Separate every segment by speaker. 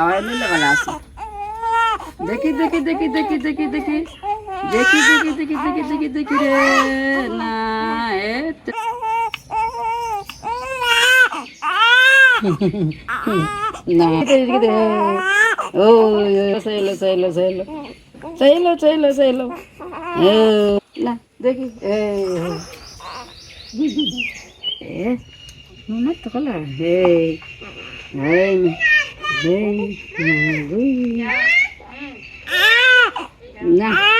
Speaker 1: হাওয়াই নিলে ভালো আছে দেখি দেখি দেখি দেখি দেখি দেখি দেখি দেখি দেখি দেখি দেখি দেখি রে না এ তো- না এদিকে দে। ওই ওই চাইলো চাইলো চাইলো চাইলো চাইলো চাইলো ও না দেখি এই এ মনে তো কলা এই এই Nah. Nah. Nah.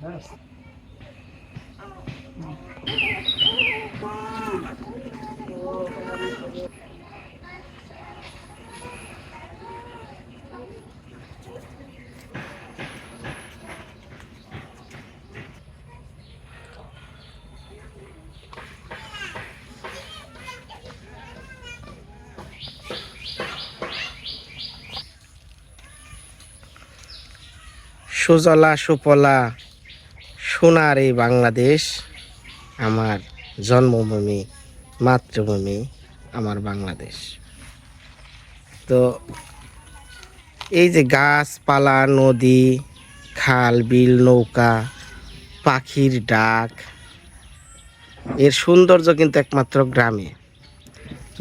Speaker 1: Basta.
Speaker 2: সুজলা সুপলা, সোনার এই বাংলাদেশ, আমার জন্মভূমি, মাতৃভূমি, আমার বাংলাদেশ। তো এই যে গাছপালা, নদী, খাল, বিল, নৌকা, পাখির ডাক, এর সৌন্দর্য কিন্তু একমাত্র গ্রামে।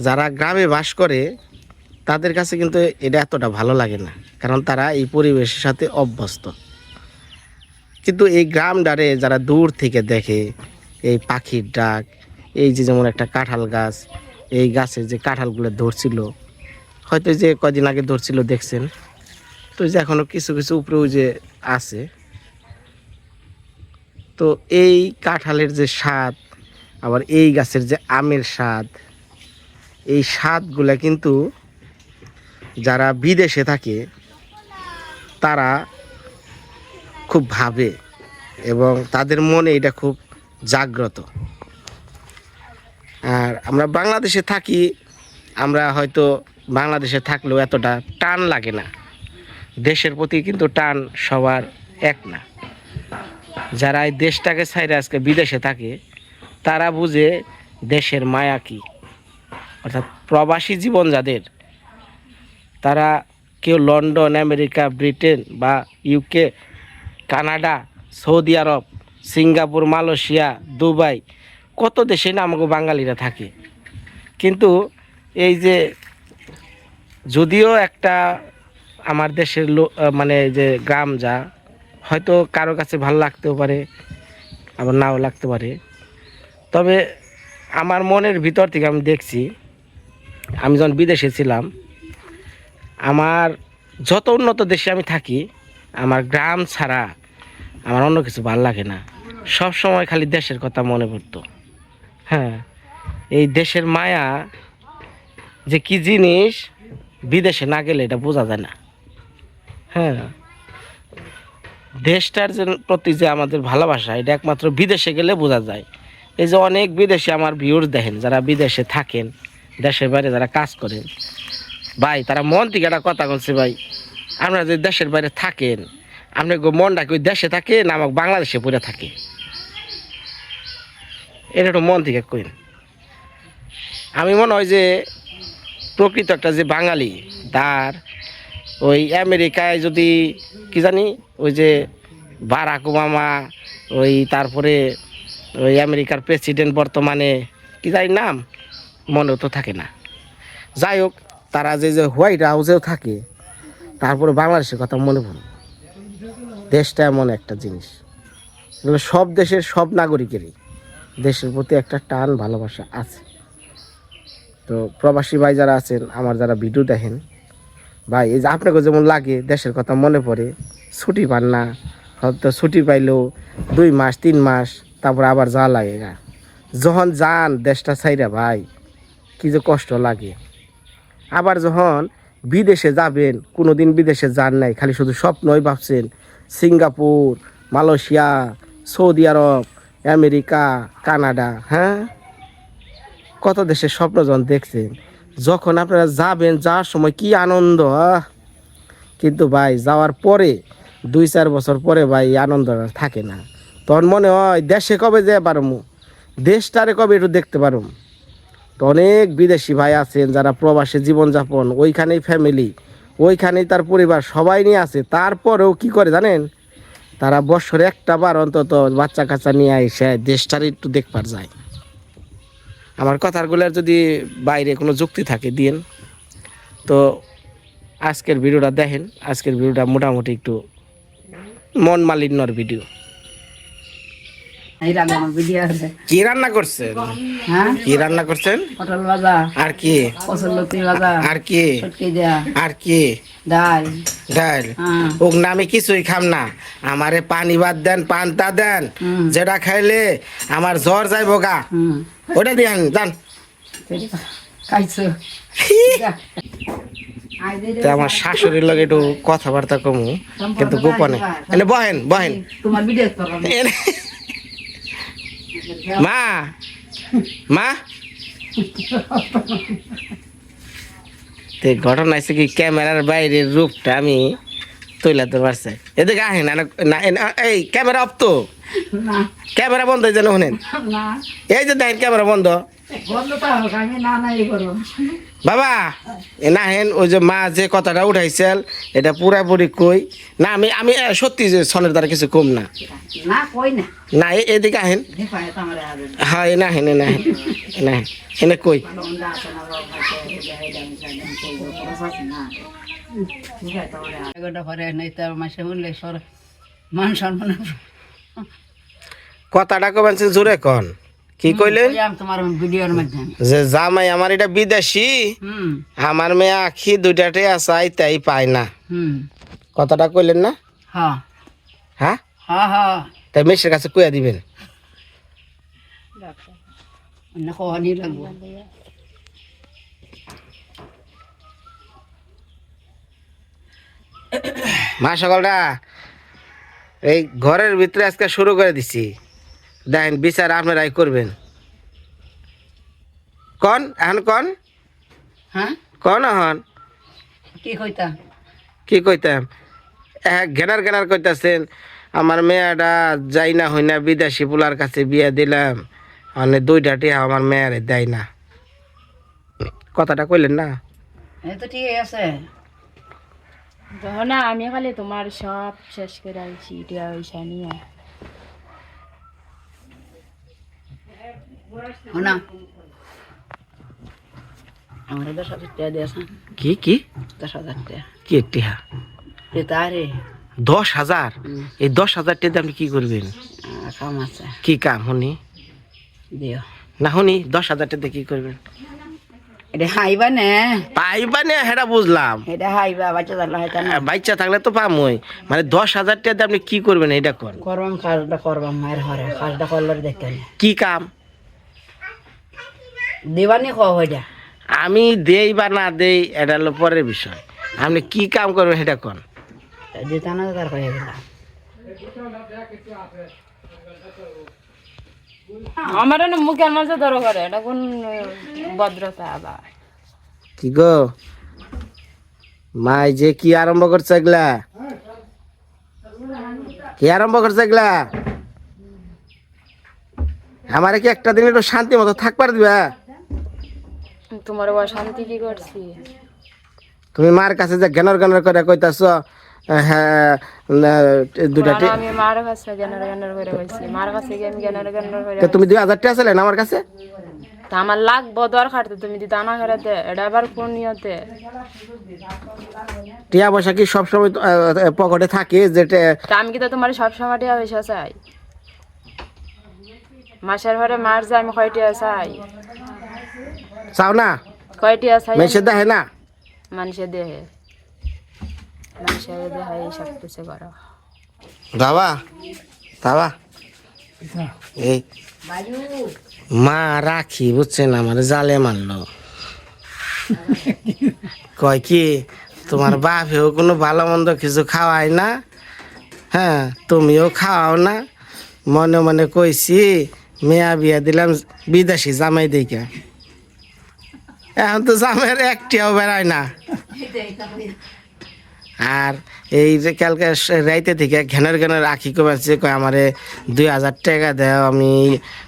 Speaker 2: যারা গ্রামে বাস করে, তাদের কাছে কিন্তু এটা এতটা ভালো লাগে না, কারণ তারা এই পরিবেশের সাথে অভ্যস্ত। কিন্তু এই গ্রামটারে যারা দূর থেকে দেখে, এই পাখির ডাক, এই যে যেমন একটা কাঁঠাল গাছ, এই গাছে যে কাঁঠালগুলো ধরছিল, হয়তো যে কদিন আগে ধরছিল, দেখছেন। তো যে এখনও কিছু কিছু উপরেও যে আছে। তো এই কাঁঠালের যে স্বাদ, আবার এই গাছের যে আমের স্বাদ, এই স্বাদগুলা কিন্তু যারা বিদেশে থাকে, তারা খুব ভাবে। এবং তাদের মনে এটা খুব জাগ্রত। আর আমরা বাংলাদেশে থাকি, আমরা হয়তো বাংলাদেশে থাকলেও এতটা টান লাগে না। দেশের প্রতি কিন্তু টান সবার এক না। যারা এই দেশটাকে ছাইরে আজকে বিদেশে থাকে, তারা বুঝে দেশের মায়া কি। অর্থাৎ প্রবাসী জীবন যাদের, তারা কেউ লন্ডন, আমেরিকা, ব্রিটেন বা UK, Canada Saudi Arab, Singapore, Malaysia, Dubai, কত দেশে না আমাকে বাঙালিরা থাকে। কিন্তু এই যে যদিও একটা আমার দেশের মানে যে গ্রাম যা, হয়তো কারও কাছে ভালো লাগতেও পারে, আবার নাও লাগতে পারে। তবে আমার মনের ভিতর থেকে আমি দেখছি, আমি যখন বিদেশে ছিলাম, আমার যত উন্নত দেশে আমি থাকি, আমার গ্রাম ছাড়া আমার অন্য কিছু ভালো লাগে না। সব সময় খালি দেশের কথা মনে পড়তো। হ্যাঁ এই দেশের মায়া যে কি জিনিস, বিদেশে না গেলে এটা বোঝা যায় না। হ্যাঁ দেশটার যে প্রতি যে আমাদের ভালোবাসা, এটা একমাত্র বিদেশে গেলে বোঝা যায়। এই যে অনেক বিদেশে আমার ভিউর দেখেন, যারা বিদেশে থাকেন, দেশের বাইরে যারা কাজ করেন। ভাই, তারা মন থেকে একটা কথা বলছে, ভাই, আপনারা যদি দেশের বাইরে থাকেন আপনার মনটা ওই দেশে থাকে না, আমাকে বাংলাদেশে পড়ে থাকে। এটা একটু মন থেকে কইন। আমি মনে হয় যে প্রকৃত একটা যে বাঙালি, তার ওই আমেরিকায় যদি, কি জানি, ওই যে বারাক ওবামা, ওই তারপরে ওই আমেরিকার প্রেসিডেন্ট বর্তমানে, কি জানি নাম, মনে তো থাকে না। যাই হোক, তারা যে যে হোয়াইট হাউসেও থাকে, তারপরে বাংলাদেশের কথা মনে পড়ে দেশটা এমন একটা জিনিস। সব দেশের সব নাগরিকেরই দেশের প্রতি একটা টান ভালোবাসা আছে। তো প্রবাসী ভাই যারা আছেন, আমার যারা ভিডিও দেখেন, ভাই, এই যে আপনাকে যেমন লাগে, দেশের কথা মনে পড়ে, ছুটি পান না, হয়তো ছুটি পাইলেও দুই মাস, তিন মাস, তারপর আবার যা লাগে গা। যখন যান দেশটা ছাইরা ভাই, কি যে কষ্ট লাগে। আবার যখন বিদেশে যাবেন কোনো দিন বিদেশে যান নাই, খালি শুধু স্বপ্নই ভাবছেন Singapore, Malaysia, Saudi Arab, America, Canada হ্যাঁ? কত দেশের স্বপ্ন যখন দেখছেন। যখন আপনারা যাবেন, যাওয়ার সময় কি আনন্দ কিন্তু ভাই, যাওয়ার পরে, দুই চার বছর পরে ভাই আনন্দটা থাকে না। তখন মনে হয়, দেশে কবে যেতে পারমু? দেশটারে কবে একটু দেখতে পারুম? তো অনেক বিদেশি ভাই আছেন যারা প্রবাসী জীবনযাপন, ওইখানেই ফ্যামিলি ওইখানেই তার পরিবার সবাই নিয়ে আসে। তারপরেও কি করে জানেন? তারা বছরে একটা বার অন্তত বাচ্চা কাচ্চা নিয়ে এসে দেশটার একটু দেখবার যায়। আমার কথাগুলোর যদি বাইরে কোনো যুক্তি থাকে দিন তো আজকের ভিডিওটা দেখেন। আজকের ভিডিওটা মোটামুটি একটু মন মালিন্যর ভিডিও
Speaker 1: এই রান্না আমার ভিডিও আছে
Speaker 2: কি রান্না করছেন?
Speaker 1: হ্যাঁ?
Speaker 2: কি রান্না করছেন?
Speaker 1: পটল ভাজা।
Speaker 2: আর কি?
Speaker 1: কচুরলতি ভাজা।
Speaker 2: আর কি?
Speaker 1: দেয়া।
Speaker 2: আর কি?
Speaker 1: ডাল।
Speaker 2: ডাল।
Speaker 1: হ্যাঁ।
Speaker 2: ওক না আমি কিছুই খাম না। আমারে পানি বাদ দেন পান্তা দেন। যেটা খাইলে আমার জ্বর যাইব গা। ওটা দিয়ান যান। আমার শাশুড়ির লগে একটু কথাবার্তা কমু কিন্তু গোপনে। বহেন বহেন।
Speaker 1: তোমার ভিডিও
Speaker 2: মা মা। তে ঘটনা হয়েছে কি ক্যামেরার বাইরের রূপটা আমি তৈলাতে পারছে এদিকে আহেন না না এই ক্যামেরা অফ তো। ক্যামেরা বন্ধ যেন শুনেন? এই যে দেখেন ক্যামেরা বন্ধ। বাবা এ না হেন ওই যে মা যে কথাটা উঠাইছিল এটা পুরাপুরি কই? না আমি আমি সত্যি যে সনের দ্বারা কিছু কম না।
Speaker 1: না
Speaker 2: এদিকে আহেন। হ্যাঁ না হেন না হেন না এনে কই? কথাটা কবেন জোরে কন। কি কইলেন?
Speaker 1: কইলাম তোমার ভিডিওর মাধ্যমে।
Speaker 2: যে জামাই আমার এটা বিদেশি আমার মেয়ে আখি দুইটাতে আসাই তাই পায় না।
Speaker 1: হুম।
Speaker 2: কথাটা কইলেন না?
Speaker 1: হ্যাঁ
Speaker 2: হ্যাঁ
Speaker 1: হ্যাঁ হ্যাঁ
Speaker 2: তাই মেসের কাছে কইয়া দিবেন। মা সকালটা এই ঘরের ভিতরে আজকে শুরু করে দিছি। দেখেন বিচার আপনারাই করবেন। কন? এখন কন?
Speaker 1: হ্যাঁ?
Speaker 2: কন এখন?
Speaker 1: কি কইতাম
Speaker 2: কি কইতাম? এক ঘেনার ঘেনার কইতাছেন আমার মেয়েটা যাই না হই না বিদেশি পোলার কাছে বিয়ে দিলাম। মানে দুইটা টিয়া আমার মেয়েরে দেয় না। কথাটা কইলেন না?
Speaker 1: এই তো ঠিক আছে।
Speaker 3: না আমি খালি তোমার সব শেষ করে আইছি এটা পয়সা নিয়ে।
Speaker 1: শোনা আমার দশ হাজার টাকা দিয়েছে।
Speaker 2: কি কি?
Speaker 1: দশ হাজার টাকা।
Speaker 2: কি টিহা?
Speaker 1: এ তারে।
Speaker 2: দশ হাজার? এই দশ হাজার টিয়া আপনি কি করবেন?
Speaker 1: কাম আছে।
Speaker 2: কি কাম
Speaker 1: দিও।
Speaker 2: না দশ হাজার টাকা কি করবেন?
Speaker 1: এটা হাইবা নে।
Speaker 2: পাইবা না হেটা বুঝলাম।
Speaker 1: এটা হাইবা বাচ্চা থাকলে হয়তো না।
Speaker 2: বাচ্চা থাকলে তো পামই। মানে দশ হাজার টাকা দিয়ে আপনি কি করবেন এটা কর
Speaker 1: করবাম কাজটা করবাম মায়ের ঘরে কাজটা করলে দেখতে
Speaker 2: কি কাম?
Speaker 1: দিবানি খাওয়া
Speaker 2: আমি দেই বা না দেই এটা হলো পরের বিষয়। আপনি কি কাম করবেন সেটা কোন?
Speaker 1: দিতা না তার হয়ে গেলাম
Speaker 3: আমার না মুখের মাঝে ধরো করে এটা কোন ভদ্রতা আবার
Speaker 2: কি গো? মাই যে কি আরম্ভ করছে এগুলা? কি আরম্ভ করছে এগুলা? আমারে কি একটা দিন একটু শান্তি মতো থাকবার দিবা?
Speaker 3: তোমার অশান্তি কি করছি?
Speaker 2: তুমি মার কাছে যে জ্ঞানর জ্ঞানর করে কইতাছ হ্যাঁ দুটা
Speaker 3: আমি মার কাছে জ্ঞানের জ্ঞানের করে কইছি। মার কাছে গিয়ে আমি জ্ঞানের জ্ঞানের করে
Speaker 2: তুমি দুই হাজার টাকা ছিলেন আমার কাছে?
Speaker 3: তা আমার লাগবো দরকার তো তুমি দিতে আনা করে দে এটা আবার কোন নিয়তে?
Speaker 2: টিয়া পয়সা কি সবসময় পকেটে থাকে যেটা
Speaker 3: আমি কি তো তোমার সবসময় টিয়া পয়সা চাই? মাসের ঘরে মার যায় আমি কয়টিয়া চাই?
Speaker 2: চাও না
Speaker 3: কয়টিয়া চাই
Speaker 2: মেসে দেখে না?
Speaker 3: মানুষের দেহে। মানুষের দেহে এই সব কিছু করো।
Speaker 2: দাবা? দাবা? এই। মা রাখি বুঝছেন? আমার জালে মারলো। কয় কি তোমার বাপেও কোনো ভালো মন্দ কিছু খাওয়ায় না? হ্যাঁ তুমিও খাওয়াও না? মনে মনে কইছি মেয়া বিয়া দিলাম বিদেশি জামাই দিকে এখন তো জামাইয়ের একটিও বেড়ায় না। আর এই যে কালকে রাইতে থেকে ঘেনের ঘেনের আখি কমেছে কয় আমারে দুই হাজার টাকা দেও আমি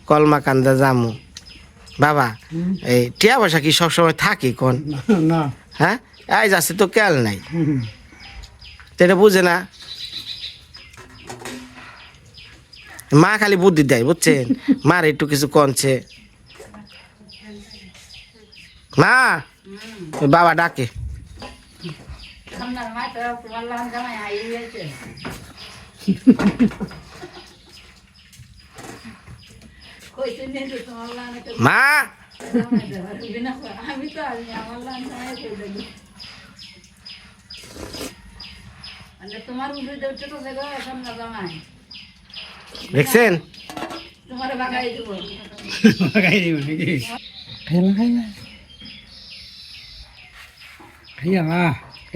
Speaker 2: কলমা কান্দা যামু। বাবা এই টিয়া পয়সা কি সবসময় থাকি কোন? হ্যাঁ? এই যাচ্ছে তো কেল নাই। এটা বুঝে না। মা খালি বুদ্ধি দেয় বুঝছেন? মার একটু কিছু কনছে। মা বাবা ডাকে। মা দেখছেন?
Speaker 1: তোমার বাগাই দেবো
Speaker 4: খাই দিব নাকি খাইলা খাইলা খাইয়া না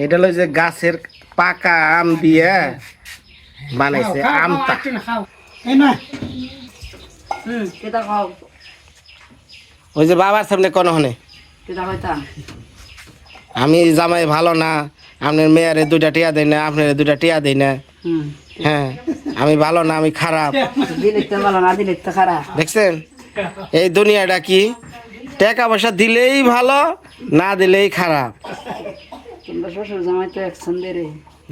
Speaker 2: এটা হলো যে গাছের পাকা আম দিয়ে বানাইছে আমটা।
Speaker 4: খাও এই না।
Speaker 1: হুম কেটা খাও।
Speaker 2: ওই যে বাবার সামনে কোন হনে? আমি জামাই ভালো না আপনার মেয়ারে দুইটা টিয়া দেয় না আপনার দুইটা টিয়া দেয় না। হ্যাঁ আমি ভালো না আমি খারাপ। দেখছেন? এই দুনিয়াটা কি? টাকা পয়সা দিলেই ভালো না দিলেই খারাপ।
Speaker 1: তোমরা শ্বশুর জামাই তো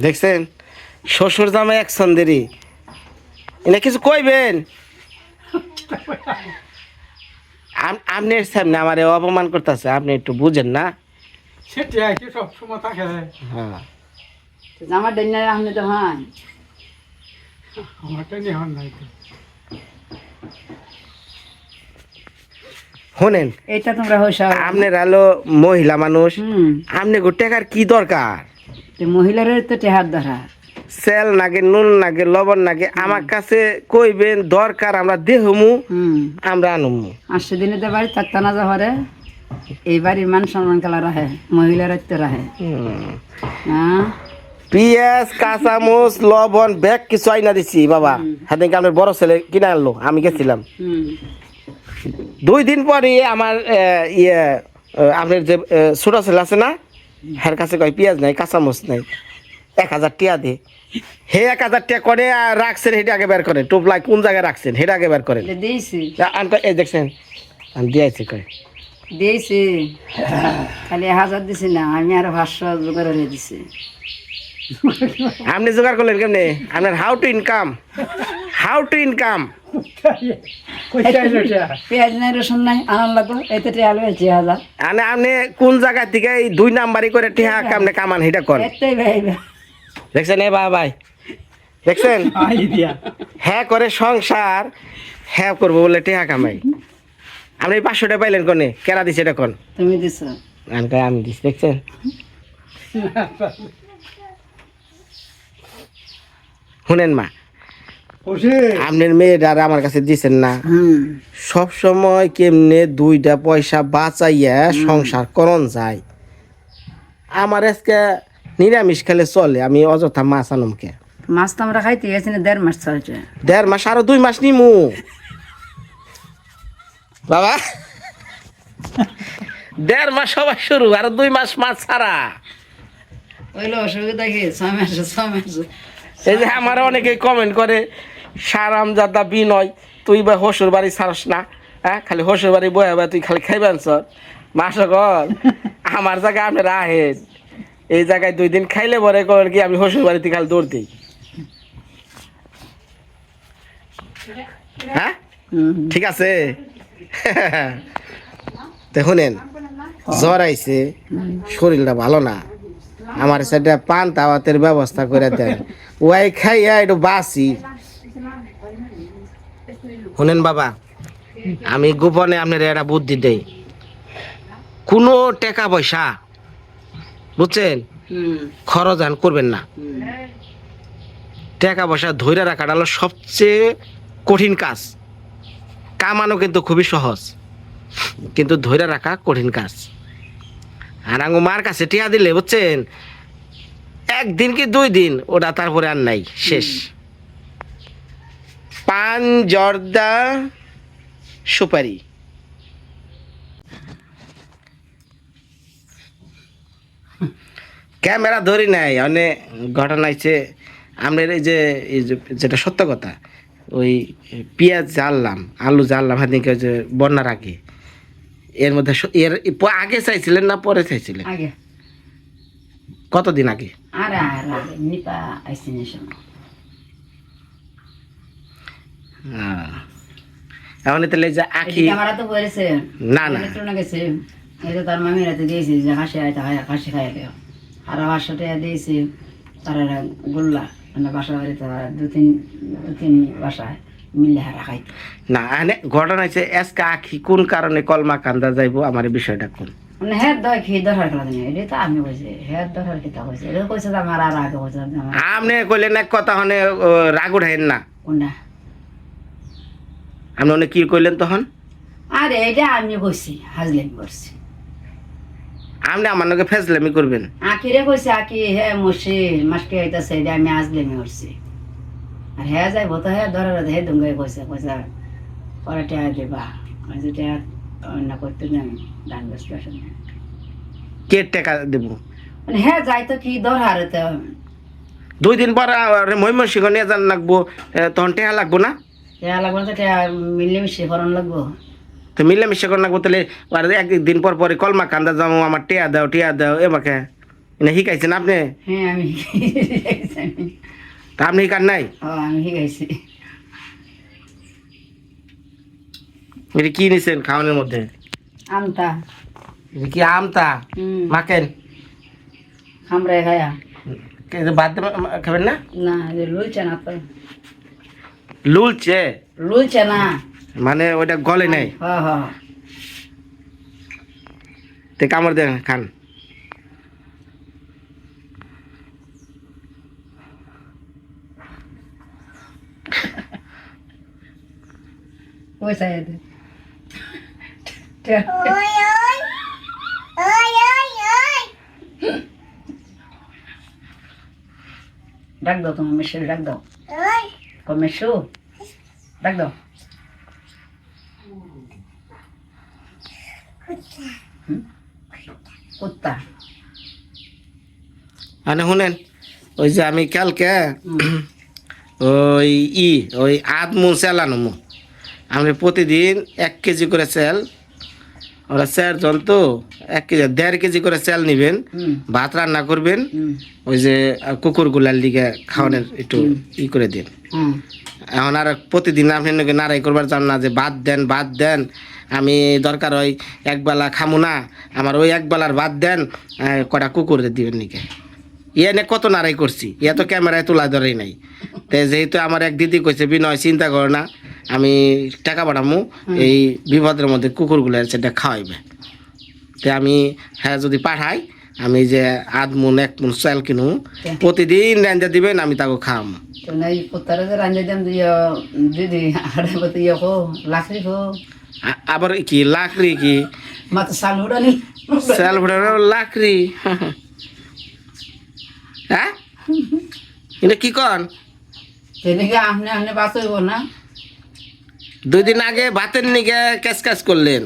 Speaker 2: দেখছেন? শ্বশুর জামাই এক সন্দেরি এটা কিছু কইবেন? আপনি সামনে আমার অপমান করতেছে আপনি একটু বুঝেন না।
Speaker 4: সেটি আছে সব সময় থাকে।
Speaker 2: হ্যাঁ।
Speaker 1: জামার ডেন আপনি তো হয়
Speaker 4: আমার হন নাই তো।
Speaker 2: শোনেন
Speaker 1: এইটা তোমরা হইসা
Speaker 2: আপনার আলো মহিলা মানুষ আপনি গো টাকার কি দরকার?
Speaker 1: মহিলার তো টেহার ধরা
Speaker 2: সেল নাগে নুন নাগে লবণ নাগে আমার কাছে কইবেন দরকার আমরা দেহমু আমরা আনমু।
Speaker 1: আসছে দিনে তো বাড়ি থাকতে না যাবারে এই বাড়ির মান সম্মান খেলা রাহে মহিলার তো রাহে। হ্যাঁ
Speaker 2: পিঁয়াজ কাঁচামচ লবণ ব্যাগ কিছু আইনা দিছি বাবা। হাতে আমার বড় ছেলে কিনে আনলো আমি গেছিলাম। দুই দিন পরে আমার ইয়ে আপনার যে ছোট ছেলে আছে না হের কাছে কয় পেঁয়াজ নাই কাঁচামচ নাই এক হাজার টিয়া দে। হে এক হাজার টিয়া করে আর রাখছেন সেটা আগে বের করেন। টোপলায় কোন জায়গায় রাখছেন? সেটা আগে বের করেন। এই দেখছেন আমি দিয়েছি কয়।
Speaker 1: দিয়েছি। খালি এক হাজার দিছি না আমি আরও জোগাড় হয়ে দিছি।
Speaker 2: আপনি জোগাড় করলেন কেমনে? আপনার how to income how to income
Speaker 1: পেঁয়াজ নাই রসুন নাই আনন্দ লাগবো এতে টেহাল হয়েছে হাজার
Speaker 2: আপনি কোন জায়গা থেকে এই দুই নাম্বারই করে টিহা কামনে কামান সেটা করেন দেখছেন? এ বা ভাই। দেখছেন? হ্যাঁ করে সংসার হ্যাঁ করব বলে টিহা কামাই। আপনি এই পাঁচশোটা পাইলেন কোনে? কেরা দিছে এটা কোন?
Speaker 1: তুমি দিছো।
Speaker 2: আমি আমি দিছি দেখছেন? শুনেন মা। আপনার মেয়েটার আমার কাছে দিছেন না। সব সময় কেমনে দুইটা পয়সা বাঁচাইয়া সংসার করন যায়। আমার আজকে নিরামিষ খেলে চলে আমি অযথা মাছ আনমকে।
Speaker 1: মাছ তো আমরা খাইতে গেছি না দেড় মাস চলছে।
Speaker 2: দেড় মাস আরও দুই মাস নিমু। বাবা। দেড় মাস সবাই শুরু আর দুই মাস মাছ ছাড়া।
Speaker 1: ওইলো অসুবিধা কি? ছয় মাসে ছয় মাসে।
Speaker 2: এই যে আমার অনেকে কমেন্ট করে সারাম জাদা বিনয়, তুই বা হসুর বাড়ি ছাড়স না হ্যাঁ? খালি হসুর বাড়ি বয়ে বয়ে তুই খালি খাইবেন সর। মাস কর আমার জায়গায় আপনারা আহেন এই জায়গায় দুই দিন খাইলে পরে করেন কি, আমি হসুর বাড়িতে খালি দৌড় দিই। হ্যাঁ? ঠিক আছে। দেখুনেন জ্বর আইছে, শরীরটা ভালো না। আমার সেটা পান তাওয়াতের ব্যবস্থা করে দেন। ওয়াই খাইয়া একটু বাসি শুনেন বাবা আমি গোপনে আপনার একটা বুদ্ধি দেই। কোনো টাকা পয়সা বুঝছেন? খরচ আন করবেন না। টাকা পয়সা ধৈর্য রাখাটা হলো সবচেয়ে কঠিন কাজ। কামানো কিন্তু খুবই সহজ কিন্তু ধৈর্য রাখা কঠিন কাজ। আর আঙ্গু মার কাছে টিয়া দিলে বুঝছেন? একদিন কি দুই দিন ওটা তারপরে আর নাই শেষ। পান জর্দা সুপারি। ক্যামেরা ধরি নাই অনেক ঘটনা হয়েছে আমরা এই যে এই যে যেটা সত্য কথা ওই পেঁয়াজ জ্বাললাম আলু জ্বাললাম হাদিকে যে বন্যার আগে। এর মধ্যে এর আগে চাইছিলেন না পরে চাইছিলেন?
Speaker 1: আগে।
Speaker 2: কতদিন আগে?
Speaker 1: আর আর নিপা আইসিন
Speaker 2: এখন। তাহলে যে আখি
Speaker 1: তো
Speaker 2: না না।
Speaker 1: না গেছে। এই তার মামি রাতে দিয়েছি যে হাসি আইতে হয় হাসি খাই দেও আর পাঁচশো টাকা দিয়েছি তারা গোল্লা মানে বাসা বাড়িতে দু তিন দু তিন বাসায়।
Speaker 2: না এনে ঘটনা হয়েছে আজকে আখি কোন কারণে কলমা কান্দা যাইবো? আমার বিষয়টা কোন?
Speaker 1: মানে হ্যাঁ দয় খেয়ে দরকার খেলা দিনে? এটা তো আমি কইছি হ্যাঁ দরকার কিতা কইছে? এটা কইছে আমার আর আগে কইছে
Speaker 2: আপনি কইলেন এক কথা হনে রাগ উঠাইন না।
Speaker 1: কোনটা?
Speaker 2: আপনি অনেক কি কইলেন তখন?
Speaker 1: আরে এটা আমি কইছি হাজলেন করছি।
Speaker 2: আপনি আমার নাকি করবেন।
Speaker 1: আখিরে কইছে আকি হ্যাঁ মসি মাসকে আইতাছে এটা আমি হাজলেমি করছি। আর হ্যাঁ যাইব তো হ্যাঁ ধরে হে দুঙ্গাই কইছে কইছে পরে টেয়া দিবা। কইছে টেয়া অন্য করতে না বসতে আসেন
Speaker 2: কে টাকা দেব?
Speaker 1: মানে হ্যাঁ যাই তো কি দরকার তো
Speaker 2: দুই দিন পর মহিমসিংহ নিয়ে যান লাগবো তখন টেহা লাগবো না?
Speaker 1: টেয়া লাগবে না তো টেয়া মিলেমিশে করণ লাগবো।
Speaker 2: তো মিলেমিশে করে লাগবো তাহলে আর একদিন পর পরে কলমা কান্দা যাব আমার টিয়া দাও টিয়া দাও এমাকে এনে শিখাইছেন আপনি?
Speaker 1: হ্যাঁ আমি
Speaker 2: তা আপনি শিকার নাই?
Speaker 1: আমি শিখাইছি
Speaker 2: এটা কি নিছেন খাওয়ানোর মধ্যে? এটা কি আমতা? মাকেন
Speaker 1: খামড়ায় খায়া।
Speaker 2: বাদ খাবেন না?
Speaker 1: না লুলছে না তো।
Speaker 2: লুলছে?
Speaker 1: লুলছে না।
Speaker 2: মানে ওইটা গলে নেই?
Speaker 1: হ হ
Speaker 2: তে কামড় দেন খান।
Speaker 1: পয়সা এতে ডাক দাও তোমার মেশু ডাক দাও কো মেশু ডাক দাও? কুত্তা
Speaker 2: মানে শুনেন ওই যে আমি কালকে ওই ই ওই আধ মুন আপনি প্রতিদিন এক কেজি করে চাল ওরা চারজন তো এক কেজি দেড় কেজি করে চাল নিবেন ভাত রান্না করবেন ওই যে কুকুরগুলার দিকে খাওয়ানোর একটু ই করে দিন। এখন আর প্রতিদিন আপনি নাকি নাড়াই করবার চান না যে ভাত দেন ভাত দেন আমি দরকার হয় একবেলা খামু না আমার ওই একবেলার ভাত দেন কটা কুকুর দিবেন নাকি? ইয়ে নে কত নাড়াই করছি? ইয়া তো ক্যামেরায় তোলা ধরেই নাই। তো যেহেতু আমার এক দিদি কইছে বিনয় চিন্তা করো না আমি টাকা পাঠামু এই বিপদের মধ্যে কুকুরগুলো সেটা খাওয়াইবে। তো আমি হ্যাঁ যদি পাঠাই আমি যে আধ মুন এক মুন চাল কিনু প্রতিদিন রেঞ্জা দিবেন আমি তাকে আ- আবার কি লাকড়ি কি?
Speaker 1: সেল
Speaker 2: লাকড়ি। হ্যাঁ? এটা কি কন?
Speaker 1: তেনেকে আপনি আপনি বাঁচইব না।
Speaker 2: দুই দিন আগে ভাতের নিগে ক্যাচ ক্যাচ করলেন।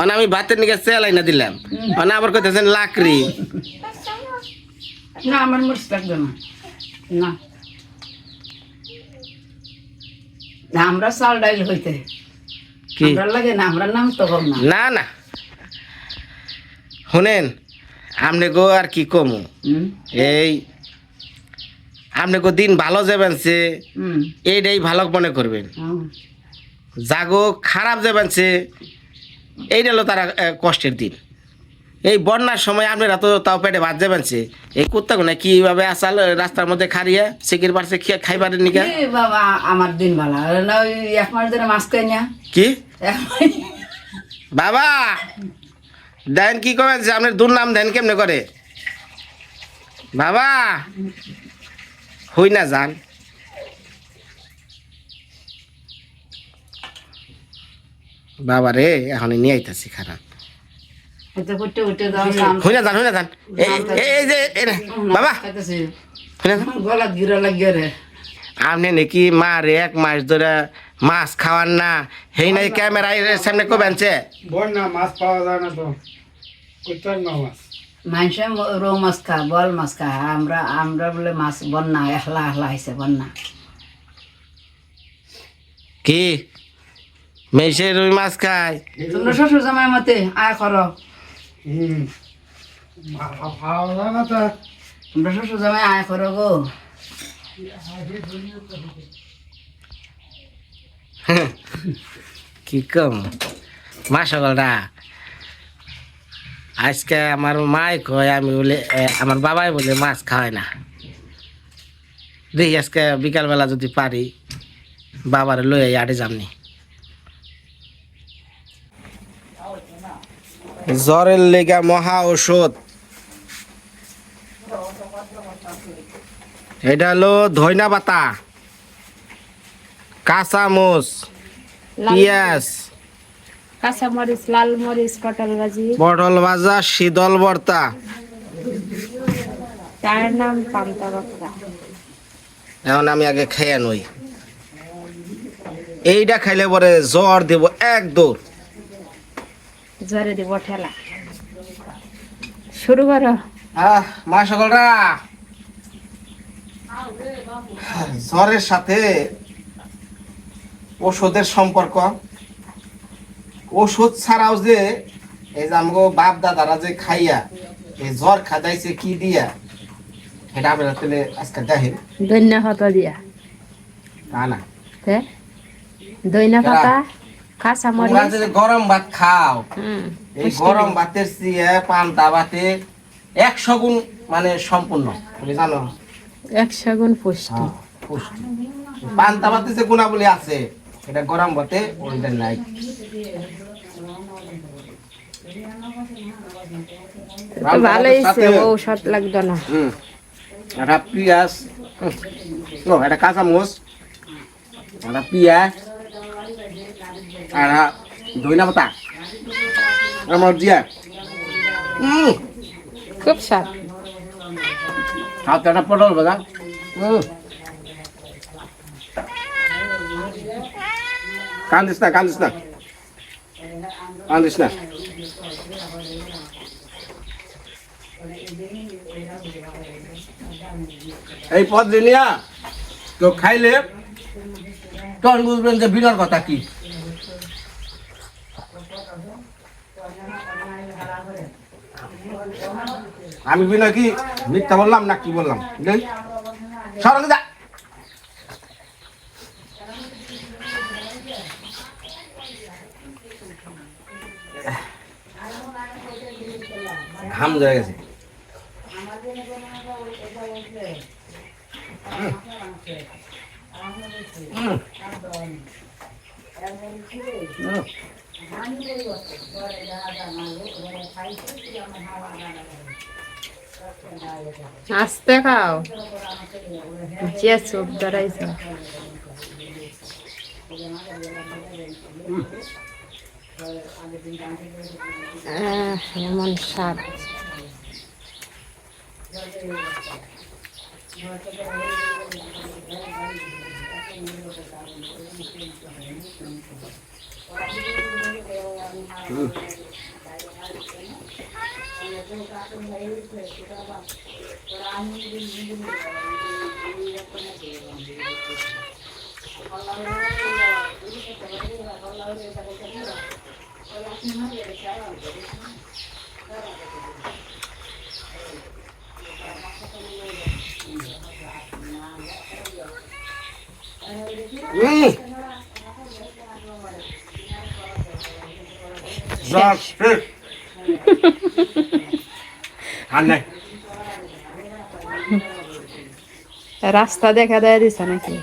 Speaker 2: অন আমি ভাতের নিগে সেলাই না দিলাম। অন আবার কইতেছেন লাকড়ি।
Speaker 1: না আমার মরিচ লাগবে না। আমরা চাল ডাইল হইতে।
Speaker 2: কি?
Speaker 1: আমরা লাগে না আমরা নাম তো কম না।
Speaker 2: না না। শুনেন আপনি গো আর কি কমু? এই আপনি দিন ভালো যাবেন সে এইটাই ভালো মনে করবেন।
Speaker 1: হুম।
Speaker 2: জাগো খারাপ যাবেন সে এইটা হলো তারা কষ্টের দিন। এই বন্যার সময় আপনারা তো তাও পেটে ভাত যাবেন সে এই করতে না কীভাবে আসাল রাস্তার মধ্যে খারিয়া সিকির পারছে খেয়ে খাইবারেন নিকা?
Speaker 1: এ বাবা আমার দিন ভালো। না এক মাস ধরে মাছ খাই না।
Speaker 2: কি? বাবা! দেন কি করেন যে আপনার দুর্নাম দেন কেমনে করে? বাবা! হই না যান বাবা রে এখন নিয়ে আইতাছি খারাপ হই না যান হই না যান এই- যে বাবা।
Speaker 1: খাইতেছি
Speaker 2: হই না যান।
Speaker 1: গলা গিরা লাগিয়ে রে।
Speaker 2: আপনি নাকি মা রে এক মাস ধরে মাছ খাওয়ান না। হেই নাই ক্যামেরায় সামনে কবেনছে
Speaker 4: বন্যা মাছ পাওয়া যায় না তো। কোথায় মাছ।
Speaker 1: মানুষে রৌ মাছ খা বল মাছ খা আমরা আমরা বলে মাছ বন্যা একলা একলা হয়েছে বন্যা
Speaker 2: কি? মেসে রুই মাছ খায়
Speaker 1: তোমরা শ্বশুর জামাই মতে আয় করো তোমরা শ্বশুর জামাই আয় করো গো।
Speaker 2: কি কম? মা সকালটা। আজকে আমার মাই কয় আমি বলে এ, আমার বাবাই বলে মাছ খাওয়ায় না। দেখি আজকে বিকালবেলা যদি পারি বাবার লই আটে যামনি। জ্বরের লেগা মহা ঔষধ এটা হলো ধইনা পাতা কাঁচা মোচ পিঁয়াজ।
Speaker 3: কাঁচা মরিচ লাল মরিচ পটল ভাজি।
Speaker 2: পটল ভাজা শীতল ভর্তা।
Speaker 3: তার নাম পান্তা বাকরা
Speaker 2: এখন আমি আগে খেয়ে নই। এইটা খাইলে পরে জ্বর দেব এক দৌড়
Speaker 3: জ্বরে দিব ঠেলা। শুরু করো।
Speaker 2: আহ মা সকলরা। জ্বরের সাথে ওষুধের সম্পর্ক। ওষুধ ছাড়াও যে এই যে আমাকে বাপ দাদারা যে খাইয়া এই জ্বর খাদাইছে কি দিয়া? এটা আপনারা তাহলে আজকে দেখেন।
Speaker 3: দৈন্য দিয়া।
Speaker 2: তা না।
Speaker 3: দৈন্য পাতা
Speaker 2: গরম ভাত খাও এই গরম ভাতের চেয়ে পান্তা ভাতে একশো গুণ মানে সম্পূর্ণ। তুমি জানো?
Speaker 3: একশো গুণ পুষ্টি।
Speaker 2: হ্যাঁ, পুষ্টি। পান্তা ভাতে যে গুণাবলী আছে এটা গরম ভাতে ওইটা নাই।
Speaker 3: ভালোই ঔষধ লাগতো না।
Speaker 2: হুম একটা পিঁয়াজ ও একটা কাঁচা মোচ একটা পিঁয়াজ আর ধইনা পাতা আমার জিয়া হুম
Speaker 3: খুব স্বাদ।
Speaker 2: হাতে একটা পটল ভাজা হুম। কান্দিস না কান্দিস না। কান্দিস না। এই পদ নিয়া কেউ খাইলে তখন বুঝবেন যে বিনার কথা কি। আমি বিনা কি মিথ্যা বললাম না কি বললাম? দেখ সরকে যা ঘাম জয়ে গেছে।
Speaker 3: আস্তে খাও। যে চোখ আহ, এমন স্বাদ
Speaker 2: হুম জ্বর শেষ। আর নাই
Speaker 3: রাস্তা দেখা দেয় দিছে নাকি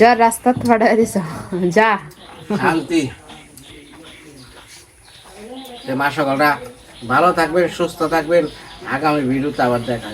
Speaker 3: যা রাস্তা থাড়া দিছ যা।
Speaker 2: শান্তি। মা সকালটা ভালো থাকবেন, সুস্থ থাকবেন। আগামী ভিডিওতে আবার দেখা